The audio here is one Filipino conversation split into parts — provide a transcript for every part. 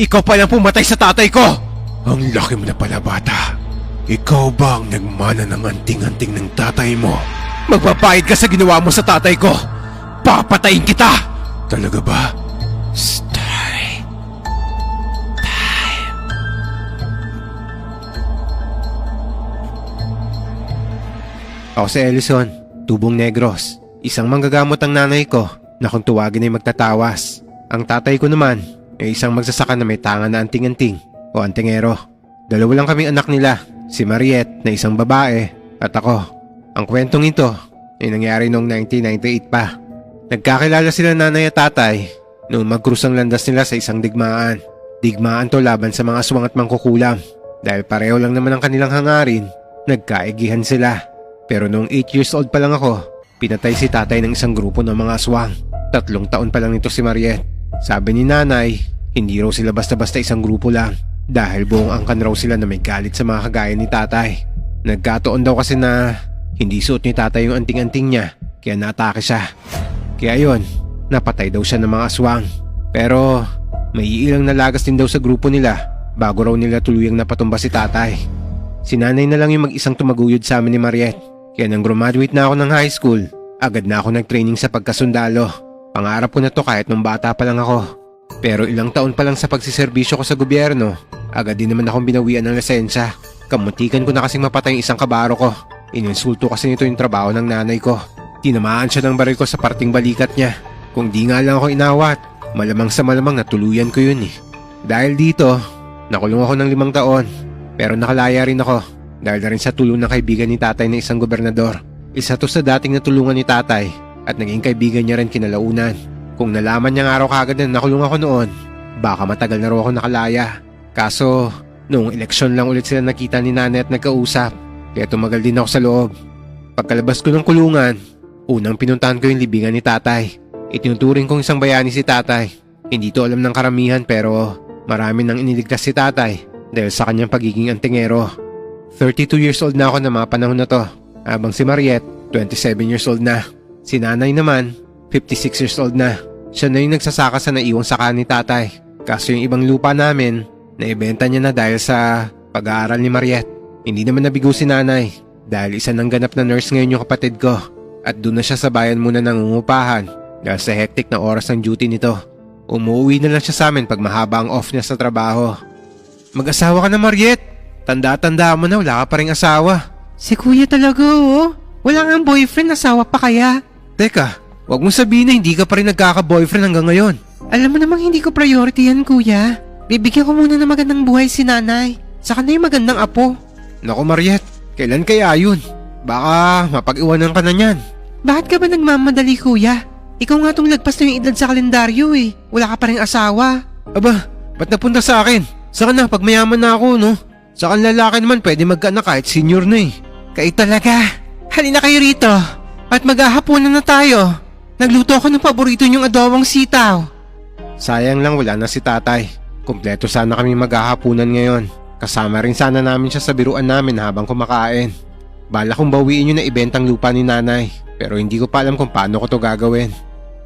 Ikaw pa lang pumatay sa tatay ko! Ang laki mo na pala bata. Ikaw ba ang nagmana ng anting-anting ng tatay mo? Magbabayad ka sa ginawa mo sa tatay ko! Papatayin kita! Talaga ba? Story time. Ako si Ellison, tubong negros. Isang manggagamot ang nanay ko na kung tuwagin ay magtatawas. Ang tatay ko naman ay isang magsasaka na may tanga na anting-anting o antingero. Dalawa lang kaming anak nila, si Mariette na isang babae at ako. Ang kwentong ito ay nangyari noong 1998 pa. Nagkakilala sila nanay at tatay noong magkrus ang landas nila sa isang digmaan. Digmaan to laban sa mga aswang at mangkukulam. Dahil pareho lang naman ang kanilang hangarin, nagkaigihan sila. Pero noong 8 years old pa lang ako, pinatay si tatay ng isang grupo ng mga aswang. Tatlong taon pa lang nito si Mariette. Sabi ni nanay, hindi raw sila basta-basta isang grupo lang. Dahil buong angkan raw sila na may galit sa mga kagaya ni tatay. Nagkataon daw kasi na hindi suot ni tatay yung anting-anting niya, kaya naatake siya. Kaya yon, napatay daw siya ng mga aswang. Pero may ilang nalagas din daw sa grupo nila bago raw nila tuluyang napatumba si tatay. Si nanay na lang yung mag-isang tumaguyod sa amin ni Mariette. Kaya nang graduate na ako ng high school, agad na ako nag-training sa pagkasundalo. Pangarap ko na to kahit nung bata pa lang ako. Pero ilang taon pa lang sa pagsiservisyo ko sa gobyerno, agad din naman akong binawian ng lisensya. Kamuntikan ko na kasing mapatay yung isang kabaro ko. Ininsulto kasi nito yung trabaho ng nanay ko. Tinamaan siya ng baril ko sa parting balikat niya. Kung di nga lang ako inawat, malamang sa malamang natuluyan ko yun eh. Dahil dito, nakulong ako ng limang taon. Pero nakalaya rin ako dahil na rin sa tulong ng kaibigan ni tatay na isang gobernador. Isa to sa dating natulungan ni tatay at naging kaibigan niya rin kinalaunan. Kung nalaman niyang araw kagad na nakulong ako noon, baka matagal na raw ako nakalaya. Kaso, noong eleksyon lang ulit sila nakita ni nanay at nagkausap, kaya tumagal din ako sa loob. Pagkalabas ko ng kulungan, unang pinuntahan ko yung libingan ni tatay. Itinuturing kong isang bayani si tatay. Hindi to alam ng karamihan pero marami nang iniligtas si tatay dahil sa kanyang pagiging antingero. 32 years old na ako na mga panahon na to. Habang si Mariette, 27 years old na. Si nanay naman, 56 years old na. Siya na yung nagsasaka sa naiwang saka ni tatay. Kaso yung ibang lupa namin, naibenta niya na dahil sa pag-aaral ni Mariette. Hindi naman nabigo si nanay dahil isa nang ganap na nurse ngayon yung kapatid ko. At doon na siya sa bayan muna nangungupahan dahil sa hectic na oras ng duty nito. Umuwi na lang siya sa amin pag mahaba ang off niya sa trabaho. Mag-asawa ka na Mariette. Tanda-tanda mo na wala ka pa rin asawa. Si kuya talaga oh. Wala nga boyfriend, asawa pa kaya? Teka, wag mong sabihin na hindi ka pa rin nagkaka-boyfriend hanggang ngayon. Alam mo namang hindi ko priority yan kuya. Bibigyan ko muna ng magandang buhay si nanay. Saka na yung magandang apo. Naku Mariette, kailan kaya yun? Baka mapag-iwanan ka na niyan. Bakit ka ba nagmamadali kuya? Ikaw nga tong lagpas na yung edad sa kalendaryo eh. Wala ka pa rin asawa. Aba, ba't napunta sa akin? Saka na, pag mayaman na ako, no? Saka ang lalaki naman pwede magkaanak kahit senior na eh. Kayo talaga. Halina kayo rito. At maghahaponan na tayo. Nagluto ako ng paborito niyong adobong sitaw. Sayang lang wala na si tatay. Kompleto sana kami maghahapunan ngayon. Kasama rin sana namin siya sa biruan namin habang kumakain. Bala kong bawiin yung naibentang lupa ni nanay. Pero hindi ko pa alam kung paano ko to gagawin.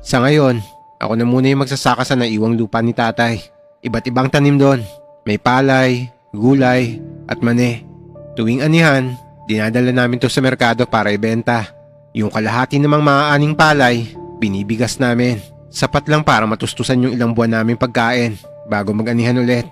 Sa ngayon, ako na muna yung magsasaka sa naiwang lupa ni tatay. Iba't ibang tanim doon. May palay, gulay, at mani. Tuwing anihan, dinadala namin to sa merkado para ibenta. Yung kalahati namang maaaning palay, binibigas namin. Sapat lang para matustusan yung ilang buwan namin pagkain bago mag-anihan ulit.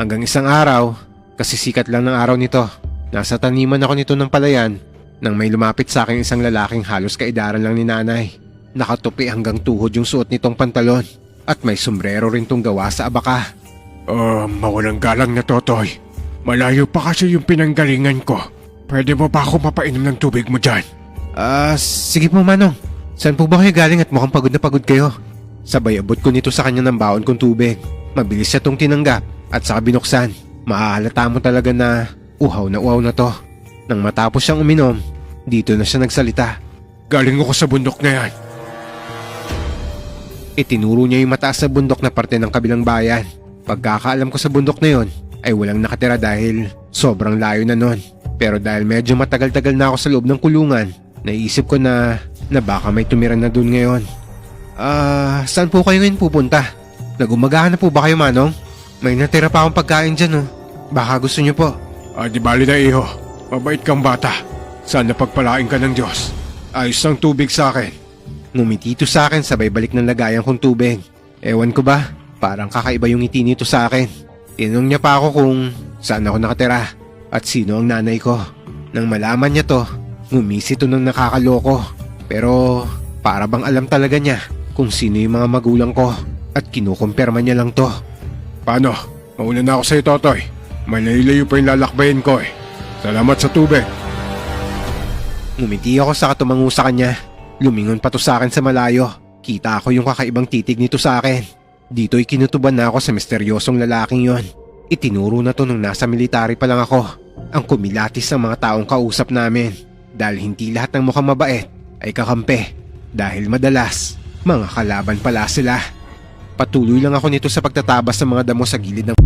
Hanggang isang araw, kasi sikat lang ng araw nito, nasa taniman ako nito ng palayan nang may lumapit sa akin isang lalaking halos kaidaran lang ni nanay. Nakatupi hanggang tuhod yung suot nitong pantalon at may sombrero rin tong gawa sa abaka. Ah, mawalang galang na totoy. Malayo pa kasi yung pinanggalingan ko. Pwede mo ba ako mapainom ng tubig mo dyan? Ah, sige po Manong. Saan po ba kayo galing at mukhang pagod na pagod kayo? Sabay abot ko nito sa kanya ng baon kong tubig. Mabilis siya tong tinanggap at saka binuksan. Maahalata mo talaga na uhaw na uhaw na to. Nang matapos siyang uminom, dito na siya nagsalita. Galing ako sa bundok na yan. Itinuro niya yung mataas na bundok na parte ng kabilang bayan. Pagkakaalam ko sa bundok na yon ay walang nakatira dahil sobrang layo na nun. Pero dahil medyo matagal-tagal na ako sa loob ng kulungan, naisip ko na na baka may tumira na dun ngayon. Ah, saan po kayo ngayon pupunta? Nagumagahan na po ba kayo, Manong? May natira pa akong pagkain dyan oh. Baka gusto niyo po. Ah, di bali na iho. Mabait kang bata. Sana pagpalain ka ng Diyos. Ayos ng tubig sa akin. Ngumiti ito sa akin sabay balik ng lagayan kong tubig. Ewan ko ba, parang kakaiba yung ngiti nito sa akin. Tinanong niya pa ako kung saan ako nakatira at sino ang nanay ko. Nang malaman niya to, ngumisi to ng nakakaloko. Pero para bang alam talaga niya kung sino yung mga magulang ko at kinukumpirma niya lang to. Paano? Mauna na ako sa'yo, Totoy. Malayo-layo pa yung lalakbayin ko eh. Salamat sa tubig. Ngumiti ako sa katumango sa kanya. Lumingon pa to sa akin sa malayo. Kita ko yung kakaibang titig nito sa akin. Dito'y kinutuban na ako sa misteryosong lalaking yon. Itinuro na to nung nasa military pa lang ako. Ang kumilatis ng mga taong kausap namin. Dahil hindi lahat ng mukhang mabait ay kakampi. Dahil madalas, mga kalaban pala sila. Patuloy lang ako nito sa pagtatabas ng mga damo sa gilid ng